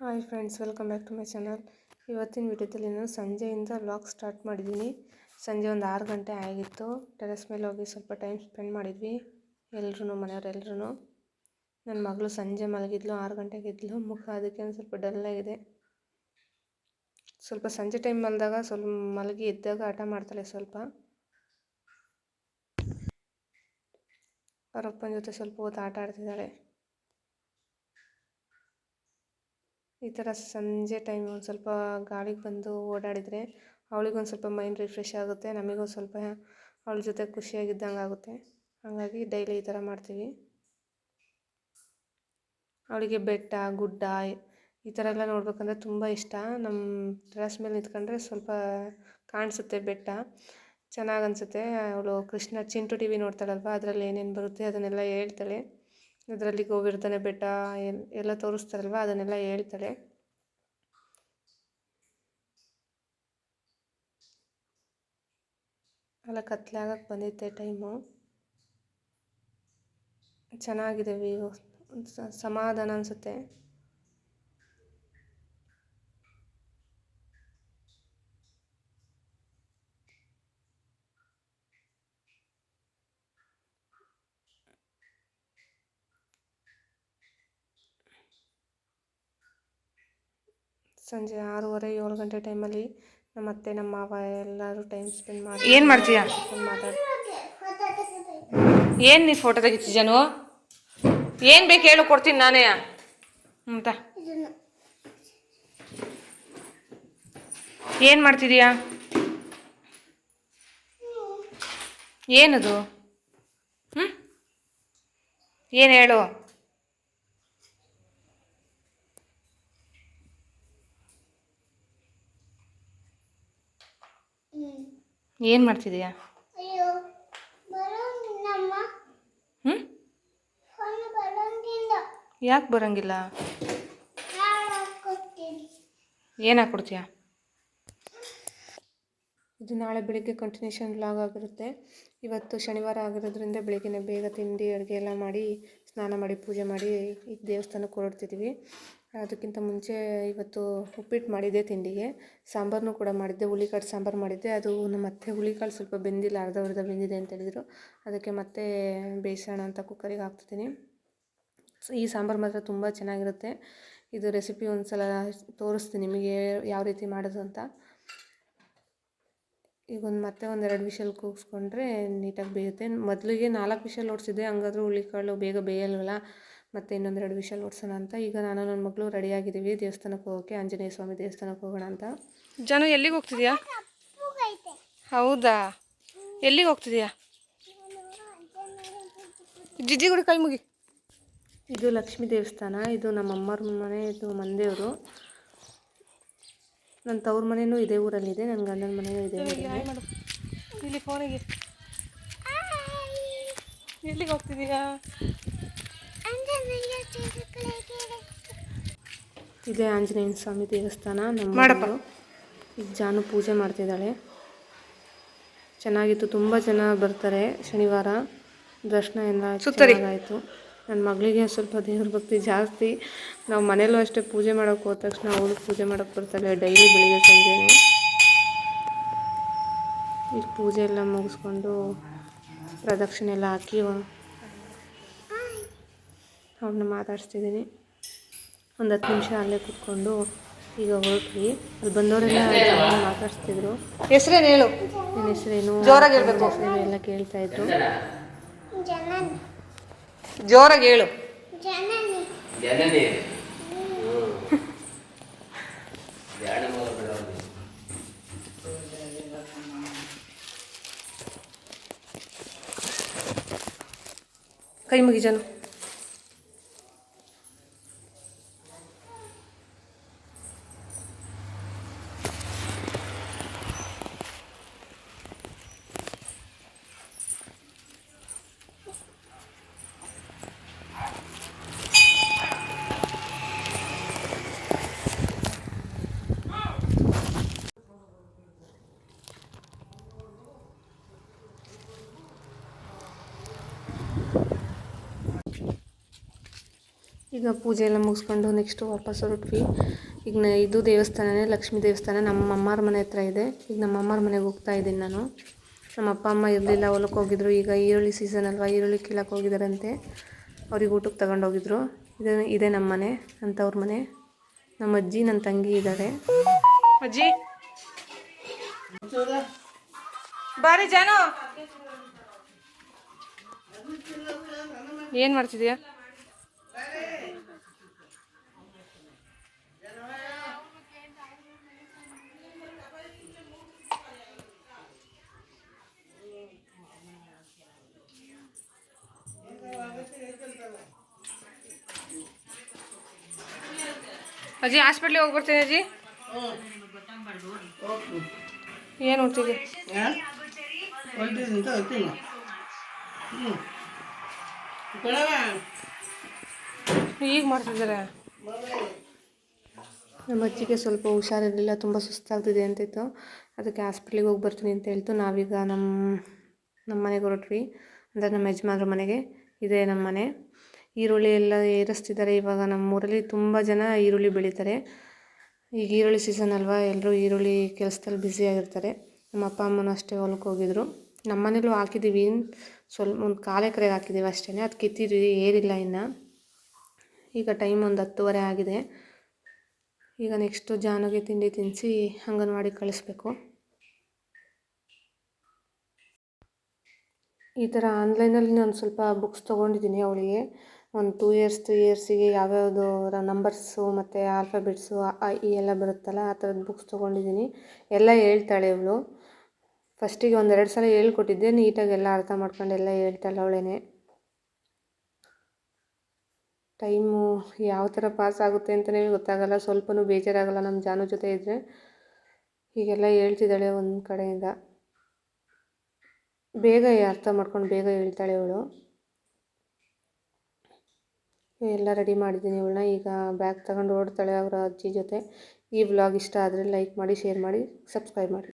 Hi friends, welcome back to my channel. ಇವತ್ತಿನ ವಿಡಿಯೋದಲ್ಲಿ ನಾನು ಸಂಜೆಯಿಂದ ವ್ಲಾಗ್ ಸ್ಟಾರ್ಟ್ ಮಾಡಿದ್ದೀನಿ. ಸಂಜೆ ಒಂದು ಆರು ಗಂಟೆ ಆಗಿತ್ತು. ಟೆರೆಸ್ ಮೇಲೆ ಹೋಗಿ ಸ್ವಲ್ಪ ಟೈಮ್ ಸ್ಪೆಂಡ್ ಮಾಡಿದ್ವಿ ಎಲ್ಲರೂ ಮನೆಯವರೆಲ್ಲರೂ ನನ್ನ ಮಗಳು ಸಂಜೆ ಮಲಗಿದ್ಲು, ಆರು ಗಂಟೆಗೆ ಇದ್ಲು ಮುಖ ಅದಕ್ಕೆ ಒಂದು ಸ್ವಲ್ಪ ಆಗಿದೆ. ಸ್ವಲ್ಪ ಸಂಜೆ ಟೈಮ್ ಮಲದಾಗ ಸ್ವಲ್ಪ ಮಲಗಿ ಇದ್ದಾಗ ಆಟ ಮಾಡ್ತಾಳೆ ಸ್ವಲ್ಪ. ಅವರಪ್ಪನ ಜೊತೆ ಸ್ವಲ್ಪ ಹೊತ್ತು ಆಟ ಆಡ್ತಿದ್ದಾಳೆ. ಈ ಥರ ಸಂಜೆ ಟೈಮ್ ಒಂದು ಸ್ವಲ್ಪ ಗಾಳಿಗೆ ಬಂದು ಓಡಾಡಿದರೆ ಅವಳಿಗೊಂದು ಸ್ವಲ್ಪ ಮೈಂಡ್ ರಿಫ್ರೆಶ್ ಆಗುತ್ತೆ, ನಮಗೂ ಸ್ವಲ್ಪ ಅವಳ ಜೊತೆ ಖುಷಿಯಾಗಿದ್ದಂಗೆ ಆಗುತ್ತೆ. ಹಾಗಾಗಿ ಡೈಲಿ ಈ ಥರ ಮಾಡ್ತೀವಿ. ಅವಳಿಗೆ ಬೆಟ್ಟ, ಗುಡ್ಡ, ಈ ಥರ ಎಲ್ಲ ನೋಡ್ಬೇಕಂದ್ರೆ ತುಂಬ ಇಷ್ಟ. ನಮ್ಮ ಟೆರಸ್ ಮೇಲೆ ನಿಂತ್ಕೊಂಡ್ರೆ ಸ್ವಲ್ಪ ಕಾಣಿಸುತ್ತೆ ಬೆಟ್ಟ. ಚೆನ್ನಾಗಿ ಅನಿಸುತ್ತೆ. ಅವಳು ಕೃಷ್ಣ ಚಿಂಟು ಟಿ ವಿ ನೋಡ್ತಾಳಲ್ವ, ಅದರಲ್ಲಿ ಏನೇನು ಬರುತ್ತೆ ಅದನ್ನೆಲ್ಲ ಹೇಳ್ತಾಳೆ. ಅದರಲ್ಲಿ ಗೋವಿರ್ಧನೆ ಬೆಟ್ಟ ಎಲ್ಲ ತೋರಿಸ್ತಾರಲ್ವ? ಅದನ್ನೆಲ್ಲ ಹೇಳ್ತಾಳೆ. ಅಲ್ಲ, ಕತ್ಲೆ ಆಗಕ್ಕೆ ಬಂದಿತ್ತೆ ಟೈಮು. ಚೆನ್ನಾಗಿದೆ ವ್ಯೂ. ಸಮಾಧಾನ ಅನಿಸುತ್ತೆ. ಸಂಜೆ ಆರೂವರೆ, ಏಳು ಗಂಟೆ ಟೈಮಲ್ಲಿ ನಮ್ಮ ಅತ್ತೆ ನಮ್ಮ ಮಾವ ಎಲ್ಲರೂ ಟೈಮ್ ಸ್ಪೆಂಡ್ ಮಾಡಿ ಏನು ಮಾಡ್ತೀಯ? ಏನು ನೀನು ಫೋಟೋ ತೆಗಿತಿದ್ಯಾನು ಏನು ಬೇಕು ಹೇಳು, ಕೊಡ್ತೀನಿ ನಾನೇ. ಅಂತ ಏನು ಮಾಡ್ತಿದೀಯಾ? ಏನದು? ಹ್ಞೂ ಏನು ಹೇಳು? ಏನು ಮಾಡ್ತಿದೀಯಾ? ಹ್ಞೂ ಯಾಕೆ ಬರೋಂಗಿಲ್ಲ? ಕೊಡ್ತೀಯ ಏನು ಹಾಕ್ಕೊಡ್ತೀಯಾ ಇದು ನಾಳೆ ಬೆಳಿಗ್ಗೆ ಕಂಟಿನ್ಯೂಷನ್ ಲಾಗ್ ಆಗಿರುತ್ತೆ. ಇವತ್ತು ಶನಿವಾರ ಆಗಿರೋದ್ರಿಂದ ಬೆಳಿಗ್ಗೆ ಬೇಗ ತಿಂಡಿ ಅಡುಗೆ ಎಲ್ಲ ಮಾಡಿ ಸ್ನಾನ ಮಾಡಿ ಪೂಜೆ ಮಾಡಿ ಈ ದೇವಸ್ಥಾನಕ್ಕೆ ಹೊರಡ್ತಿದ್ದೀವಿ ಅದಕ್ಕಿಂತ ಮುಂಚೆ ಇವತ್ತು ಉಪ್ಪಿಟ್ಟು ಮಾಡಿದ್ದೆ ತಿಂಡಿಗೆ. ಸಾಂಬಾರನ್ನು ಕೂಡ ಮಾಡಿದ್ದೆ. ಹುಳಿಕಾಳು ಸಾಂಬಾರು ಮಾಡಿದ್ದೆ. ಅದು ಮತ್ತೆ ಹುಳಿಕಾಳು ಸ್ವಲ್ಪ ಬೆಂದಿಲ್ಲ, ಅರ್ಧ ಅರ್ಧ ಬೆಂದಿದೆ ಅಂತ ಹೇಳಿದರು. ಅದಕ್ಕೆ ಮತ್ತೆ ಬೇಯಿಸೋಣ ಅಂತ ಕುಕ್ಕರಿಗೆ ಹಾಕ್ತಿದ್ದೀನಿ. ಈ ಸಾಂಬಾರು ಮಾತ್ರ ತುಂಬ ಚೆನ್ನಾಗಿರುತ್ತೆ. ಇದು ರೆಸಿಪಿ ಒಂದು ಸಲ ತೋರಿಸ್ತೀನಿ ನಿಮಗೆ ಯಾವ ರೀತಿ ಮಾಡೋದು ಅಂತ. ಈಗ ಒಂದು ಮತ್ತೆ ಒಂದೆರಡು ವಿಷಲ್ ಕೂಗಿಸ್ಕೊಂಡ್ರೆ ನೀಟಾಗಿ ಬೇಯುತ್ತೆ. ಮೊದಲಿಗೆ ನಾಲ್ಕು ವಿಷಲ್ ಓಡಿಸಿದ್ದೆ. ಹಂಗಾದ್ರೂ ಹುಳಿಕಾಳು ಬೇಗ ಬೇಯಲ್ವಲ್ಲ? ಮತ್ತು ಇನ್ನೊಂದೆರಡು ವಿಷಲ್ ಓಡಿಸೋಣ ಅಂತ. ಈಗ ನಾನು ನನ್ನ ಮಗಳು ರೆಡಿಯಾಗಿದ್ದೀವಿ ದೇವಸ್ಥಾನಕ್ಕೆ ಹೋಗೋಕ್ಕೆ ಆಂಜನೇಯ ಸ್ವಾಮಿ ದೇವಸ್ಥಾನಕ್ಕೆ ಹೋಗೋಣ ಅಂತ. ಜನ ಎಲ್ಲಿಗೆ ಹೋಗ್ತಿದ್ಯಾ? ಹೌದಾ? ಎಲ್ಲಿಗೆ ಹೋಗ್ತಿದ್ಯಾ? ಜಿಜಿ ಗುಡಿ ಕೈ ಮುಗಿ. ಇದು ಲಕ್ಷ್ಮೀ ದೇವಸ್ಥಾನ. ಇದು ನಮ್ಮಮ್ಮರ ಮನೆ ಇದು ಮಂದೇವರು ನನ್ನ ತವ್ರ ಮನೆಯೂ ಇದೇ ಊರಲ್ಲಿದೆ. ನನ್ನ ಗಂಡನ ಮನೆಯೂ ಇದೆ ಇಲ್ಲಿ ಫೋನಿಗೆ ಎಲ್ಲಿಗೆ ಹೋಗ್ತಿದೀಯಾ? ಇದೇ ಆಂಜನೇಯ ಸ್ವಾಮಿ ದೇವಸ್ಥಾನ ನಮ್ಮ. ಈಗ ಜಾನು ಪೂಜೆ ಮಾಡ್ತಿದ್ದಾಳೆ. ಚೆನ್ನಾಗಿತ್ತು ತುಂಬ ಜನ ಬರ್ತಾರೆ ಶನಿವಾರ. ದರ್ಶನ ಎಲ್ಲ. ಚೆನ್ನಾಗಾಯಿತು. ನನ್ನ ಮಗಳಿಗೆ ಸ್ವಲ್ಪ ದೇವ್ರ ಭಕ್ತಿ ಜಾಸ್ತಿ. ನಾವು ಮನೇಲೂ ಅಷ್ಟೇ ಪೂಜೆ ಮಾಡೋಕೆ ಹೋದ ತಕ್ಷಣ ಅವಳು ಪೂಜೆ ಮಾಡೋಕೆ ಬರ್ತಾಳೆ ಡೈಲಿ ಬೆಳಿಗ್ಗೆ ಸಂಜೆನೆ. ಈಗ ಪೂಜೆ ಎಲ್ಲ ಮುಗಿಸ್ಕೊಂಡು ಪ್ರದಕ್ಷಿಣೆ ಎಲ್ಲ ಹಾಕಿ ಅವ್ಳನ್ನ ಮಾತಾಡಿಸ್ತಿದ್ದೀನಿ. ಒಂದು ಹತ್ತು ನಿಮಿಷ ಅಲ್ಲೇ ಕೂತ್ಕೊಂಡು ಈಗ ಹೊರಟ್ವಿ. ಅಲ್ಲಿ ಬಂದವರೆಲ್ಲ ಮಾತಾಡಿಸ್ತಿದ್ರು. ಹೆಸ್ರೇನು ಹೇಳು? ನಿನ್ನ ಹೆಸರೇನು? ಜೋರಾಗಿ ಹೇಳ್ಬೇಕು. ಹೆಸರೇನು ಎಲ್ಲ ಕೇಳ್ತಾ ಇದ್ರು. ಜನನಿ. ಜೋರಾಗಿ ಹೇಳು. ಜನನಿ. ಜನನಿ. ಧ್ಯಾನ ಮಾಡಬೇಡ ಕೈ ಮುಗಿ ಜನ ಈಗ ಪೂಜೆ ಎಲ್ಲ ಮುಗಿಸ್ಕೊಂಡು ನೆಕ್ಸ್ಟು ವಾಪಸ್ ಹೊರಟ್ವಿ. ಈಗ ನ ಇದು ದೇವಸ್ಥಾನನೇ, ಲಕ್ಷ್ಮೀ ದೇವಸ್ಥಾನ. ನಮ್ಮ ಅಮ್ಮಾರ ಮನೆ ಹತ್ರ ಇದೆ. ಈಗ ನಮ್ಮ ಅಮ್ಮಾರ ಮನೆಗೆ ಹೋಗ್ತಾ ಇದ್ದೀನಿ ನಾನು. ನಮ್ಮ ಅಪ್ಪ, ಅಮ್ಮ ಇರಲಿಲ್ಲ ಹೊಲಕ್ಕೆ ಹೋಗಿದ್ರು. ಈಗ ಈರುಳ್ಳಿ ಸೀಸನ್ ಅಲ್ವಾ? ಈರುಳ್ಳಿ ಕೀಳಕ್ಕೆ ಹೋಗಿದ್ದಾರಂತೆ ಅವ್ರಿಗೆ ಊಟಕ್ಕೆ ತಗೊಂಡೋಗಿದ್ರು ಇದೆ, ಇದೇ ನಮ್ಮ ಮನೆ ಅಂಥವ್ರ ಮನೆ. ನಮ್ಮ ಅಜ್ಜಿ ನನ್ನ ತಂಗಿ ಇದ್ದಾರೆ ಅಜ್ಜಿ. ಬಾರಿ ಜಾನು. ಏನು ಮಾಡ್ತಿದ್ಯಾ? ಅಜ್ಜಿ ಹಾಸ್ಪಿಟ್ಲಿಗೆ ಹೋಗಿ ಬರ್ತೀನಿ ಅಜ್ಜಿ. ಏನು ಕೊಡವ. ಈಗ ಮಾಡ್ತಿದ್ದಾರೆ? ನಮ್ಮ ಅಜ್ಜಿಗೆ ಸ್ವಲ್ಪ ಹುಷಾರಿರಲಿಲ್ಲ ತುಂಬ ಸುಸ್ತಾಗ್ತಿದೆ ಅಂತಿತ್ತು ಅದಕ್ಕೆ ಹಾಸ್ಪಿಟ್ಲಿಗೆ ಹೋಗಿ ಬರ್ತೀನಿ ಅಂತ ಹೇಳ್ತು. ನಾವೀಗ ನಮ್ಮ ನಮ್ಮ ಮನೆಗೆ ಹೊರಟ್ವಿ. ಅಂದರೆ ನಮ್ಮ ಯಜಮಾನ್ರ ಮನೆಗೆ. ಇದೇ ನಮ್ಮ ಮನೆ ಈರುಳ್ಳಿ ಎಲ್ಲ ಏರಿಸ್ತಿದ್ದಾರೆ. ಇವಾಗ ನಮ್ಮ ಊರಲ್ಲಿ ತುಂಬ ಜನ ಈರುಳ್ಳಿ ಬೆಳೀತಾರೆ. ಈಗ ಈರುಳ್ಳಿ ಸೀಸನ್ ಅಲ್ವಾ ಎಲ್ಲರೂ ಈರುಳ್ಳಿ ಕೆಲಸದಲ್ಲಿ ಬ್ಯುಸಿಯಾಗಿರ್ತಾರೆ ನಮ್ಮ ಅಪ್ಪ ಅಮ್ಮನೂ ಅಷ್ಟೇ ಹೊಲಕ್ಕೆ ಹೋಗಿದ್ರು. ನಮ್ಮ ಮನೇಲೂ ಹಾಕಿದ್ದೀವಿ ಸ್ವಲ್ಪ ಒಂದು ಕಾಲು ಎಕರೆಗೆ ಹಾಕಿದ್ದೀವಿ ಅಷ್ಟೇ ಅದು ಕಿತ್ತಿದ್ವಿ, ಏರಿಲ್ಲ ಇನ್ನು. ಈಗ ಟೈಮ್ ಒಂದು ಹತ್ತುವರೆ ಆಗಿದೆ. ಈಗ ನೆಕ್ಸ್ಟು ಜಾನುಗೆ ತಿಂಡಿ ತಿನ್ನಿಸಿ ಅಂಗನವಾಡಿ ಕಳಿಸ್ಬೇಕು. ಈ ಥರ ಆನ್ಲೈನಲ್ಲಿ ನಾನು ಸ್ವಲ್ಪ ಬುಕ್ಸ್ ತೊಗೊಂಡಿದ್ದೀನಿ ಅವಳಿಗೆ. ಒಂದು ಟೂ ಇಯರ್ಸ್ ತ್ರೀ ಇಯರ್ಸಿಗೆ ಯಾವ್ಯಾವುದು ನಂಬರ್ಸು ಮತ್ತು ಆಲ್ಫಾಬೆಟ್ಸು ಈ ಎಲ್ಲ ಬರುತ್ತಲ್ಲ, ಆ ಥರದ ಬುಕ್ಸ್ ತೊಗೊಂಡಿದ್ದೀನಿ ಎಲ್ಲ ಹೇಳ್ತಾಳೆ ಇವಳು. ಫಸ್ಟಿಗೆ ಒಂದೆರಡು ಸಲ ಹೇಳ್ಕೊಟ್ಟಿದ್ದೆ ನೀಟಾಗಿ ಎಲ್ಲ ಅರ್ಥ ಮಾಡ್ಕೊಂಡು ಎಲ್ಲ ಹೇಳ್ತಾಳೆ ಅವಳೇನೆ. ಟೈಮು ಯಾವ ಥರ ಪಾಸ್ ಆಗುತ್ತೆ ಅಂತಲೇ ಗೊತ್ತಾಗಲ್ಲ, ಸ್ವಲ್ಪನೂ ಬೇಜಾರಾಗಲ್ಲ ನಮ್ಮ ಜಾನು ಜೊತೆ ಇದ್ದರೆ ಹೀಗೆಲ್ಲ ಹೇಳ್ತಿದ್ದಾಳೆ ಒಂದು ಕಡೆಯಿಂದ. ಬೇಗ ಅರ್ಥ ಮಾಡ್ಕೊಂಡು ಬೇಗ ಹೇಳ್ತಾಳೆ ಇವಳು ಎಲ್ಲ ರೆಡಿ ಮಾಡಿದ್ದೀನಿ ಇವಳನ್ನ. ಈಗ ಬ್ಯಾಗ್ ತಗೊಂಡು ಓಡ್ತಾಳೆ ಅವರ ಅಜ್ಜಿ ಜೊತೆ. ಈ ವ್ಲಾಗ್ ಇಷ್ಟ ಆದರೆ ಲೈಕ್ ಮಾಡಿ ಶೇರ್ ಮಾಡಿ ಸಬ್ಸ್ಕ್ರೈಬ್ ಮಾಡಿ.